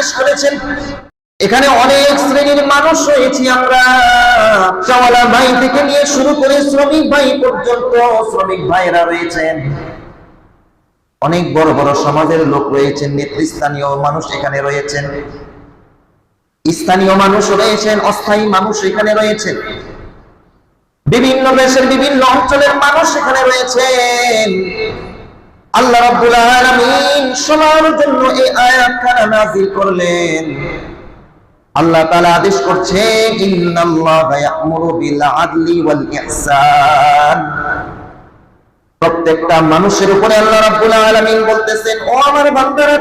আদেশ করেছেন এখানে অনেক শ্রেণির মানুষ রয়েছি আমরা। চাওয়ালা ভাই থেকে নিয়ে শুরু করে শ্রমিক ভাই পর্যন্ত শ্রমিক ভাইরা রয়েছেন। অনেক বড় বড় সমাজের লোক রয়েছেন, নেতৃস্থানীয় মানুষ এখানে রয়েছেন। স্থানীয় মানুষ রয়েছেন, অস্থায়ী মানুষ এখানে রয়েছেন। বিভিন্ন দেশের বিভিন্ন অঞ্চলের মানুষ এখানে রয়েছেন। আল্লাহ রাব্বুল আলামিন সবার জন্য এই আয়াতখানা নাযিল করলেন। আল্লাহ তাআলা আদেশ করছে ইন্নাল্লাহা ইয়া'মুরু বিল আদলি ওয়াল ইহসান। প্রত্যেকটা মানুষের উপরে আল্লাহ রাব্বুল আলামিন বলতেছেন, ও আমার বান্দারা,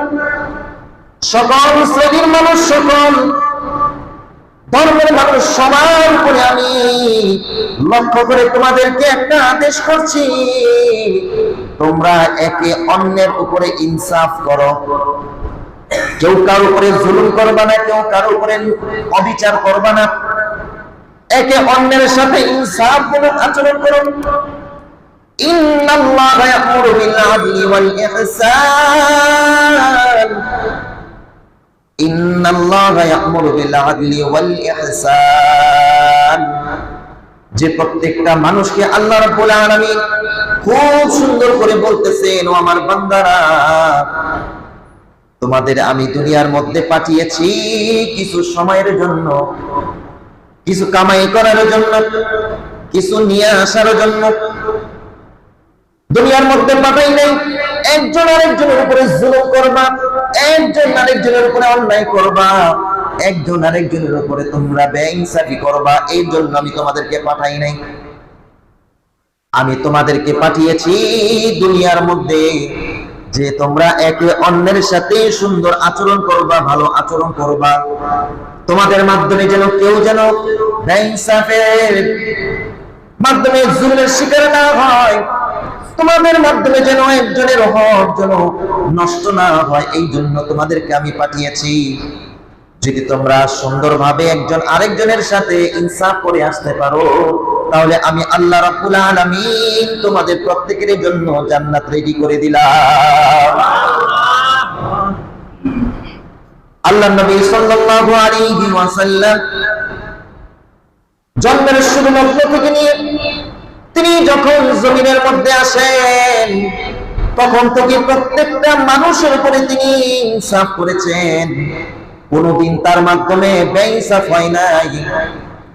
সকল শ্রেণির মানুষ, সকল ধর্মের মানুষ, সবার উপরে আমি লক্ষ্য করে তোমাদেরকে একটা আদেশ করছি তোমরা একে অন্যের উপরে ইনসাফ করো। কেউ কারও উপরে জুলুম করবা না, কেউ কারও উপরে অবিচার করবা না। একে অন্যের সাথে ইনসাফ মূলক আচরণ করো। যে প্রত্যেকটা মানুষকে আল্লাহ রাব্বুল আলামিন খুব সুন্দর করে বলতেছেন, ও আমার বান্দারা, তোমাদের আমি দুনিয়ার মধ্যে পাঠিয়েছি কিছু সময়ের জন্য, কিছু কামাই করার জন্য, কিছু নিয়ে আসার জন্য। দুনিয়ার মধ্যে পাঠাই নাই, একজন আরেকজনের উপরে জুলুম করবা, একজন আরেকজনের উপরে অন্যায় করবা, একজন আরেকজনের উপরে তোমরা বেইনসাফি করবা, এই জন্য আমি তোমাদেরকে পাঠাই নাই। আমি তোমাদেরকে পাঠিয়েছি দুনিয়ার মধ্যে যে তোমরা একে অন্যের সাথে সুন্দর আচরণ করবা, ভালো আচরণ করবা। তোমাদের মাধ্যমে যেন কেউ যেন মাধ্যমে জুলুমের শিকার না হয়, তোমাদের মাধ্যমে যেন একজনের হক যেন নষ্ট না হয় এই জন্য তোমাদেরকে আমি পাঠিয়েছি। যদি তোমরা সুন্দরভাবে একজন আরেকজনের সাথে ইনসাফ করে আসতে পারো তাহলে আমি আল্লাহ রাব্বুল আলামিন তোমাদের প্রত্যেকের জন্য জান্নাত রেডি করে দিলাম। আল্লাহ নবী সাল্লাল্লাহু আলাইহি ওয়াসাল্লাম জন্মের শুরু লগ্ন থেকে নিয়ে তিনি যখন জমিনের মধ্যে আসেন, তখন থেকে প্রত্যেকটা মানুষের উপরে তিনি ইনসাফ করেছেন। কোনদিন তার মাধ্যমে বেইনসাফ হয় নাই।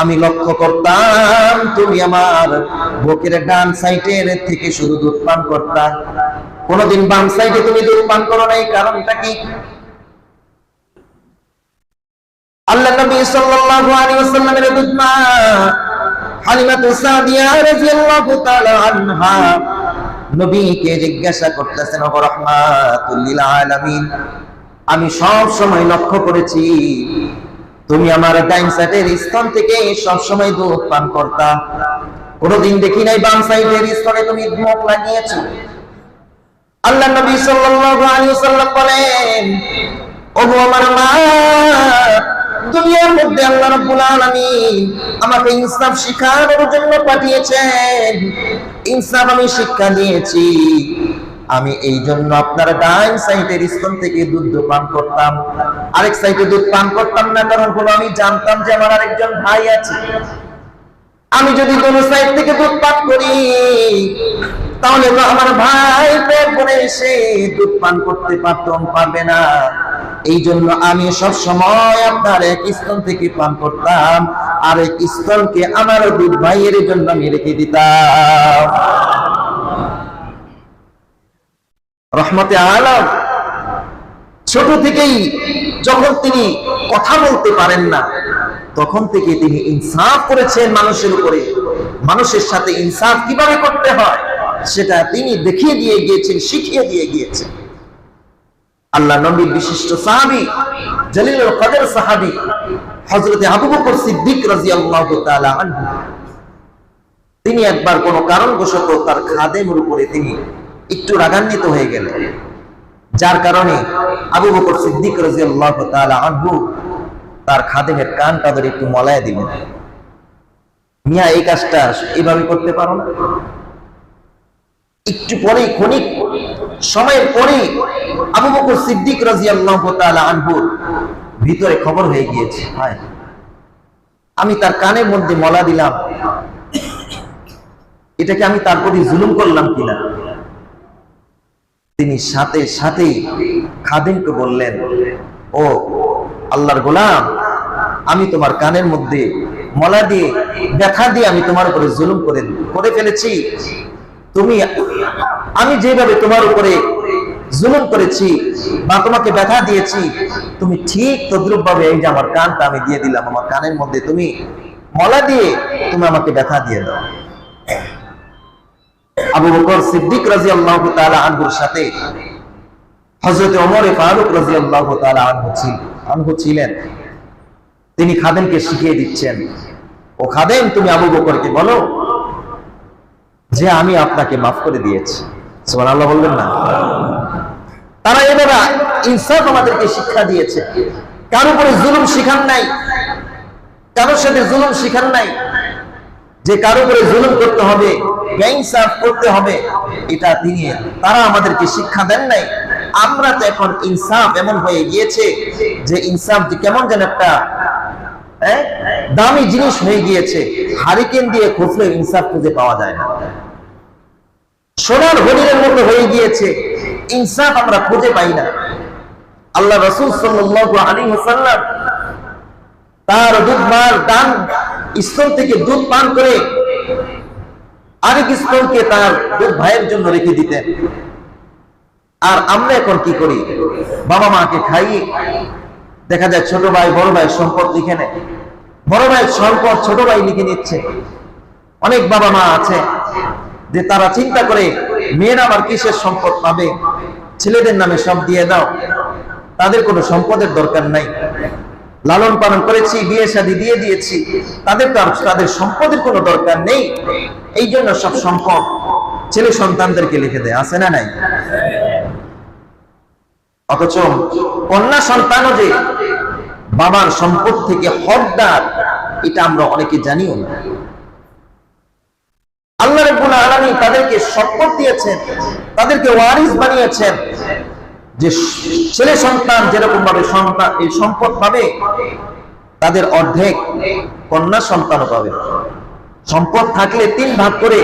আমি লক্ষ্য করতাম তুমি আমার বুকের ডান সাইডের থেকে শুধু দুধ পান করতা। কোনদিন বাম সাইডে তুমি দুধ পান করো নাই, কারণটা কি? আল্লাহ নবী সাল্লাল্লাহু আলাইহি ওয়াসাল্লামের দুধ মা হালিমাতু সাদিয়া রাদিয়াল্লাহু তাআলা আনহা। নবীকে জিজ্ঞাসা করতেছেন ও রাহমাতুল লিল আলামিন, আমি সব সময় লক্ষ্য করেছি তুমি আমার ডাইন সাইডের স্তন থেকে সব সময় দুধ পান করতা। কোনদিন দেখি নাই বাম সাইডের স্তনে তুমি মুখ লাগিয়েছো। আল্লাহ নবী সাল্লাল্লাহু আলাইহি ওয়াসাল্লাম বলেন ওগো আমার মা, দুনিয়ার মধ্যে আল্লাহ রাব্বুল আলামিন আমাকে ইনসাফ শিখানোর জন্য পাঠিয়েছেন। ইনসাফ আমি শিক্ষা দিয়েছি। আমি এই জন্য আপনার ডাইন সাইডের স্তন থেকে দুধ পান করতাম। আরেক সাইডে দুধ পান করতাম না, কারণ হলো আমি জানতাম যে আমার আরেকজন ভাই আছে। আমি যদি কোন সাইড থেকে দুধ পান করি, তাহলে তো আমার ভাই পেট ভরে এসে দুধ পান করতে পারতাম পারবে না। এই জন্য আমি সব সময় আপনার এক স্তন থেকে পান করতাম আর এক স্তনকে আমার দুধ ভাইয়ের জন্য আমি রেখে দিতাম। রহমতে আলম। ছোট থেকেই যখন তিনি কথা বলতে পারেন না, তখন থেকে তিনি ইনসাফ করেছেন মানুষের উপরে। মানুষের সাথে ইনসাফ কীভাবে করতে হয়, সেটা তিনি দেখিয়ে দিয়ে গিয়েছেন, শিখিয়ে দিয়ে গিয়েছেন। আল্লাহ নবীর বিশিষ্ট সাহাবি, জলিলুল কদর সাহাবি, হযরতে আবু বকর সিদ্দিক তাআলা আনহু। তিনি একবার কোন কারণবশত তার খাদেমের উপরে তিনি একটু রাগান্বিত হয়ে গেলেন যার কারণে আবু বকর সিদ্দিক আনহু তার খাদেমের কানটা ধরে একটু মলায় দিলেন। মিয়া, এই কাজটা এইভাবে করতে পারো না। একটু পরেই, ক্ষণিক, সময়ের পরে আবু বকর সিদ্দিক রাদিয়াল্লাহু তাআলা আনহু ভিতরে খবর হয়ে গিয়েছে আমি তার কানের মধ্যে মলা দিলাম। এটাকে আমি তার প্রতি জুলুম করলাম কিনা? তিনি সাথে সাথেই খাদিমকে বললেন, ও আল্লাহর গোলাম, আমি তোমার কানের মধ্যে মলা দিয়ে, ব্যথা দিয়ে আমি তোমার উপরে জুলুম করে করে ফেলেছি। তুমি, আমি যেভাবে তোমার উপরে জুলুম করেছি বা তোমাকে ব্যথা দিয়েছি, তুমি ঠিক তদ্রুপ ভাবে এই যে আমার কানটা আমি দিয়ে দিলাম, আমার কানের মধ্যে তুমি মলা দিয়ে তুমি আমাকে ব্যথা দিয়ে দাও। আবু বকর সিদ্দিক রাদিয়াল্লাহু তাআলা আনহুর সাথে হযরত ওমর ফারুক রাদিয়াল্লাহু তাআলা আনহু ছিল, আনহু ছিলেন। তিনি খাদেমকে শিখিয়ে দিচ্ছেন, ও খাদেম, তুমি আবু বকরকে বলো যে আমি আপনাকে মাফ করে দিয়েছি। সুবহানাল্লাহ বলবেন না। তারা এভাবে ইনসাফ আমাদেরকে শিক্ষা দিয়েছে। কার উপরে জুলুম শিখান নাই, কারোর সাথে জুলুম শিখান নাই। যে কারও উপরে জুলুম করতে হবে করতে হবে। এটা তিনি তারা আমাদেরকে শিক্ষা দেন নাই। আমরা তো এখন ইনসাফ এমন হয়ে গিয়েছে যে ইনসাফ যে কেমন যেন একটা হ্যাঁ, দামি জিনিস হয়ে গিয়েছে। হারিকেন দিয়ে খুঁজলে ইনসাফ খুঁজে পাওয়া যায় না। সোনার হরিণের মতো হয়ে গিয়েছে। ইনসাফ আমরা খুঁজে পাই না। আল্লাহ রসুল আলাইহি ওয়াসাল্লাম তার দুধ মার ডান স্তন থেকে দুধ পান করে আরেক স্তনকে তার ভাইয়ের জন্য রেখে দিতেন। আর আমরা এখন কি করি? বাবা মাকে খাইয়ে, দেখা যায় ছোট ভাই, বড় ভাই সম্পদ লিখে নেয়। বড় ভাই সম্পদ ছোট ভাই লিখে নিচ্ছে। অনেক বাবা মা আছে যে তারা চিন্তা করে, মেয়েরা আবার কিসের সম্পদ পাবে? ছেলেদের নামে সব দিয়ে দাও। তাদের কোনো সম্পদের দরকার নাই। লালন পালন করেছি, বিয়ে শাদী দিয়ে দিয়েছি। তাদের তো আর তাদের সম্পদের কোনো দরকার নেই। এই জন্য সব সম্পদ ছেলে সন্তানদেরকে লিখে দেয়, আছে না নাই? অথচ কন্যা সন্তানও যে বাবার সম্পদ থেকে হকদার, এটা আমরা অনেকে জানিও না। আল্লাহ রাব্বুল আলামিন তাদেরকে সম্পদ দিয়েছেন, তাদেরকে ওয়ারিস বানিয়েছেন যে ছেলে সন্তান যেরকম ভাবে সন্তান, এই সম্পদ পাবে, তাদের অর্ধেক কন্যা সন্তানও পাবে। সম্পদ থাকলে তিন ভাগ করে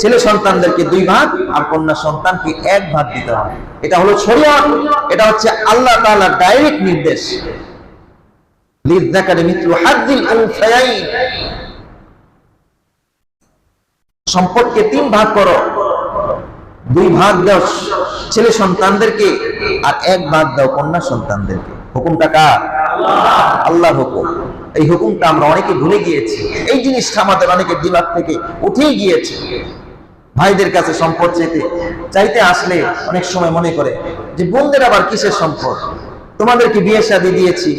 ছেলে সন্তানদেরকে দুই ভাগ, আর কন্যা সন্তানকে এক ভাগ দিতে হবে। এটা হলো শরীয়ত, এটা হচ্ছে আল্লাহ তাআলার ডাইরেক্ট নির্দেশ। সম্পদকে তিন ভাগ করো, দুই ভাগ দাও ছেলে সন্তানদেরকে, আর এক ভাগ দাও কন্যা সন্তানদেরকে। হুকুমটা কার? আল্লাহর হুকুম। এই হুকুমটা আমরা অনেকে ভুলে গিয়েছি। এই জিনিসটা আমাদের অনেকের দিমাগ থেকে উঠেই গিয়েছে। ভাইদের কাছে সম্পদ চাইতে চাইতে আসলে অনেক সময় মনে করে যে, বোনদের আবার কিসের সম্পদ? তোমাদেরকে বিয়ে শাদী দিয়েছি।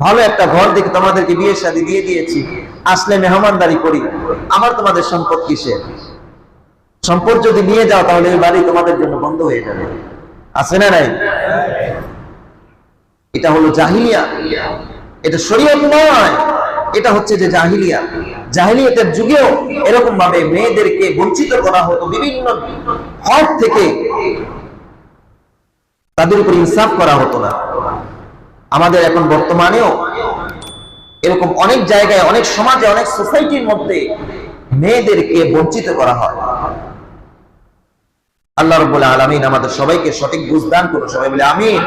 ভালো একটা ঘর দেখে তোমাদেরকে বিয়ে শাদী দিয়ে দিয়েছি। আসলে মেহমানদারি করি। আমার তোমাদের সম্পদ কিসের? সম্পদ যদি নিয়ে যাও, তাহলে এই বাড়ি তোমাদের জন্য বন্ধ হয়ে যাবে। আছে না নাই? এটা হলো জাহিলিয়া। এটা শরীয়ত নয়। এটা হচ্ছে যে জাহিলিয়া। জাহিলিয়াতের যুগেও এরকম ভাবে মেয়েদেরকে বঞ্চিত করা হতো। বিভিন্ন হক থেকে তাদের উপর ইনসাফ করা হতো না। আমাদের এখন বর্তমানেও এরকম অনেক জায়গায়, অনেক সমাজে, অনেক সোসাইটির মধ্যে মেয়েদেরকে বঞ্চিত করা হয়। আল্লাহ রব্বুল আলমিন আমাদের সবাইকে সঠিক বুঝদান করো সবাই বলে, আমিন।